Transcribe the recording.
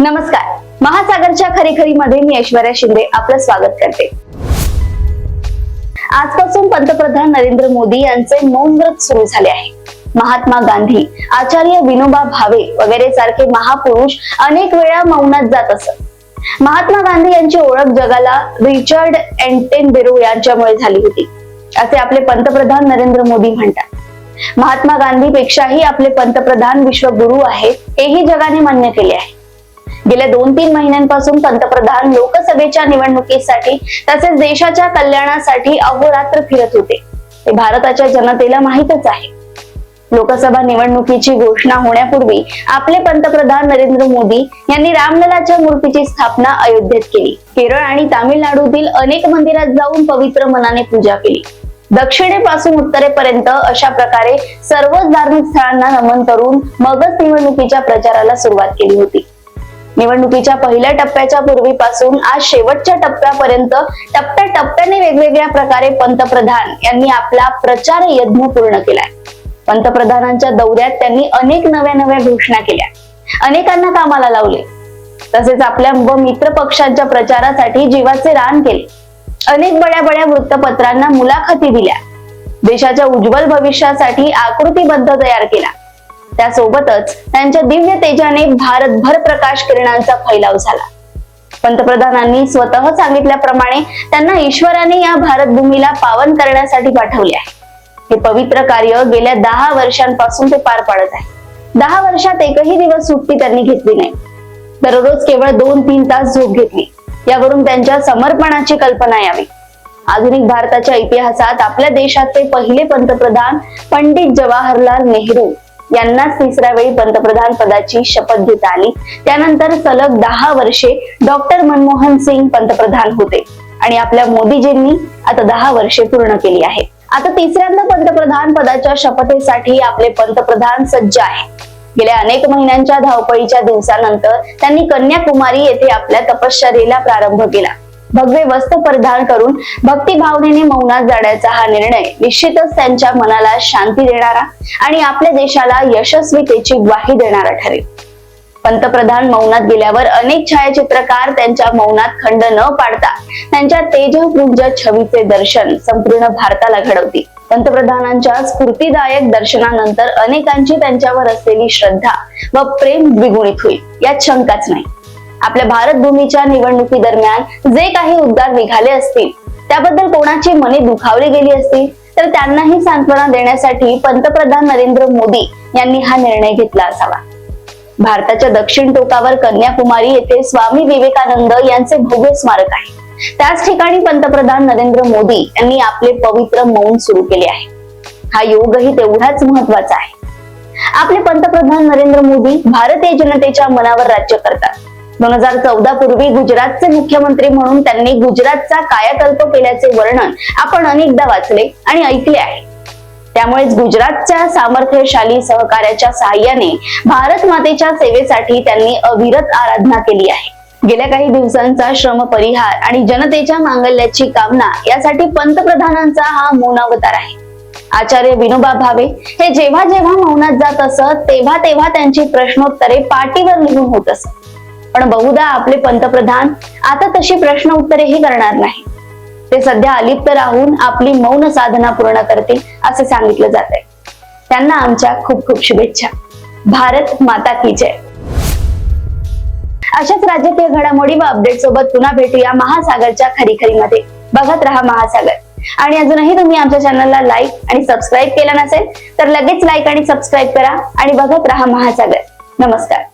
नमस्कार. महासागरच्या खरी खरी मध्ये मी ऐश्वर्या शिंदे आपलं स्वागत करते. आजपासून पंतप्रधान नरेंद्र मोदी यांचे मौन व्रत सुरू झाले आहे. महात्मा गांधी आचार्य विनोबा भावे वगैरे सारखे महापुरुष अनेक वेळा मौनात जात असत. महात्मा गांधी यांची ओळख जगाला रिचर्ड एंटेनबेरो यांच्यामुळे झाली होती असे आपले पंतप्रधान नरेंद्र मोदी म्हणतात. महात्मा गांधी पेक्षाही आपले पंतप्रधान विश्वगुरु आहेत हेही जगाने मान्य केले आहे. गेल्या दोन तीन महिन्यांपासून पंतप्रधान लोकसभेच्या निवडणुकीसाठी तसेच देशाच्या कल्याणासाठी अहोरात्र फिरत होते. ते भारताच्या जनतेला माहीतच आहे. लोकसभा निवडणुकीची घोषणा होण्यापूर्वी आपले पंतप्रधान नरेंद्र मोदी यांनी रामललाच्या मूर्तीची स्थापना अयोध्येत केली. केरळ आणि तामिळनाडूतील अनेक मंदिरात जाऊन पवित्र मनाने पूजा केली. दक्षिणेपासून उत्तरेपर्यंत अशा प्रकारे सर्वच धार्मिक स्थळांना नमन करून मगच निवडणुकीच्या प्रचाराला सुरुवात केली होती. निवडणुकीच्या पहिल्या टप्प्याच्या पूर्वीपासून आज शेवटच्या टप्प्यापर्यंत टप्प्याटप्प्याने वेगवेगळ्या प्रकारे पंतप्रधान यांनी आपला प्रचार यज्ञ पूर्ण केलाय. पंतप्रधानांच्या दौऱ्यात त्यांनी अनेक नव्या नव्या घोषणा केल्या. अनेकांना कामाला लावले. तसेच आपल्या व मित्र पक्षांच्या प्रचारासाठी जीवाचे रान केले. अनेक बड्या बड्या वृत्तपत्रांना मुलाखती दिल्या. देशाच्या उज्ज्वल भविष्यासाठी आकृतीबद्ध तयार केला. त्यासोबतच त्यांच्या दिव्य तेजाने भारतभर प्रकाश किरणांचा फैलाव झाला. पंतप्रधानांनी स्वतः सांगितल्याप्रमाणे त्यांना ईश्वराने या भारतभूमीला पावन करण्यासाठी पाठवले आहे. हे पवित्र कार्य गेल्या दहा वर्षांपासून ते पार पाडत आहे. दहा वर्षात एकही दिवस सुट्टी त्यांनी घेतली नाही. दररोज केवळ दोन तीन तास झोप घेतली. यावरून त्यांच्या समर्पणाची कल्पना यावी. आधुनिक भारताच्या इतिहासात आपल्या देशाचे पहिले पंतप्रधान पंडित जवाहरलाल नेहरू. यांनाच तिसऱ्या वेळी पंतप्रधान पदाची शपथ घेता आली. त्यानंतर सलग दहा वर्षे डॉक्टर मनमोहन सिंग पंतप्रधान होते. आणि आपल्या मोदीजींनी आता दहा वर्षे पूर्ण केली आहेत आता तिसऱ्यांदा पंतप्रधान पदाच्या शपथेसाठी आपले पंतप्रधान सज्ज आहे. गेल्या अनेक महिन्यांच्या धावपळीच्या दिवसानंतर त्यांनी कन्याकुमारी येथे आपल्या तपश्चर्येला प्रारंभ केला. भगवे वस्त्र परिधान करून भक्ती भावनेने मौनात जाण्याचा हा निर्णय निश्चितच त्यांच्या मनाला शांती देणारा आणि आपल्या देशाला यशस्वीतेची ग्वाही देणारा ठरेल. पंतप्रधान मौनात गेल्यावर अनेक छायाचित्रकार त्यांच्या मौनात खंड न पाडता त्यांच्या तेजपुंज छवीचे दर्शन संपूर्ण भारताला घडवतील. पंतप्रधानांच्या स्फूर्तीदायक दर्शनानंतर अनेकांची त्यांच्यावर असलेली श्रद्धा व प्रेम द्विगुणित होईल यात शंकाच नाही. आपल्या भारत भूमीच्या निवडणुकी दरम्यान जे काही उद्गार निघाले असतील त्याबद्दल कोणाची मने दुखावली गेली असतील तर त्यांनाही सांत्वना देण्यासाठी पंतप्रधान नरेंद्र मोदी यांनी हा निर्णय घेतला असावा. भारताच्या दक्षिण टोकावर कन्याकुमारी येथे स्वामी विवेकानंद यांचे भव्य स्मारक आहे. त्याच ठिकाणी पंतप्रधान नरेंद्र मोदी यांनी आपले पवित्र मौन सुरू केले आहे. हा योगही तेवढाच महत्त्वाचा आहे. आपले पंतप्रधान नरेंद्र मोदी भारतीय जनतेच्या मनावर राज्य करतात. दोन हजार चौदा पूर्वी गुजरातचे मुख्यमंत्री म्हणून त्यांनी गुजरातचा कायाकल्प केल्याचे वर्णन आपण अनेकदा वाचले आणि ऐकले आहे. त्यामुळेच गुजरातच्या सामर्थ्यशाली सहकार्याच्या सहाय्याने भारत मातेच्या सेवेसाठी त्यांनी अविरत आराधना केली आहे. गेल्या काही दिवसांचा श्रम परिहार आणि जनतेच्या मांगल्याची कामना यासाठी पंतप्रधानांचा हा मौनावतार आहे. आचार्य विनोबा भावे हे जेव्हा जेव्हा मौनात जात असत तेव्हा तेव्हा त्यांची प्रश्नोत्तरे पाटीवर लिहून होत असत. पण बहुधा आपले पंतप्रधान आता तशी प्रश्न उत्तरेही करणार नाही. ते सध्या अलिप्त राहून आपली मौन साधना पूर्ण करतील असे सांगितलं जात आहे त्यांना आमच्या खूप खूप शुभेच्छा. भारत माता की जय. अशाच राजकीय घडामोडी व अपडेट सोबत पुन्हा भेटूया महासागरच्या खरी खरी मध्ये बघत राहा महासागर. आणि अजूनही तुम्ही आमच्या चॅनलला लाईक आणि सबस्क्राईब केलं नसेल तर लगेच लाईक आणि सबस्क्राईब करा आणि बघत राहा महासागर. नमस्कार.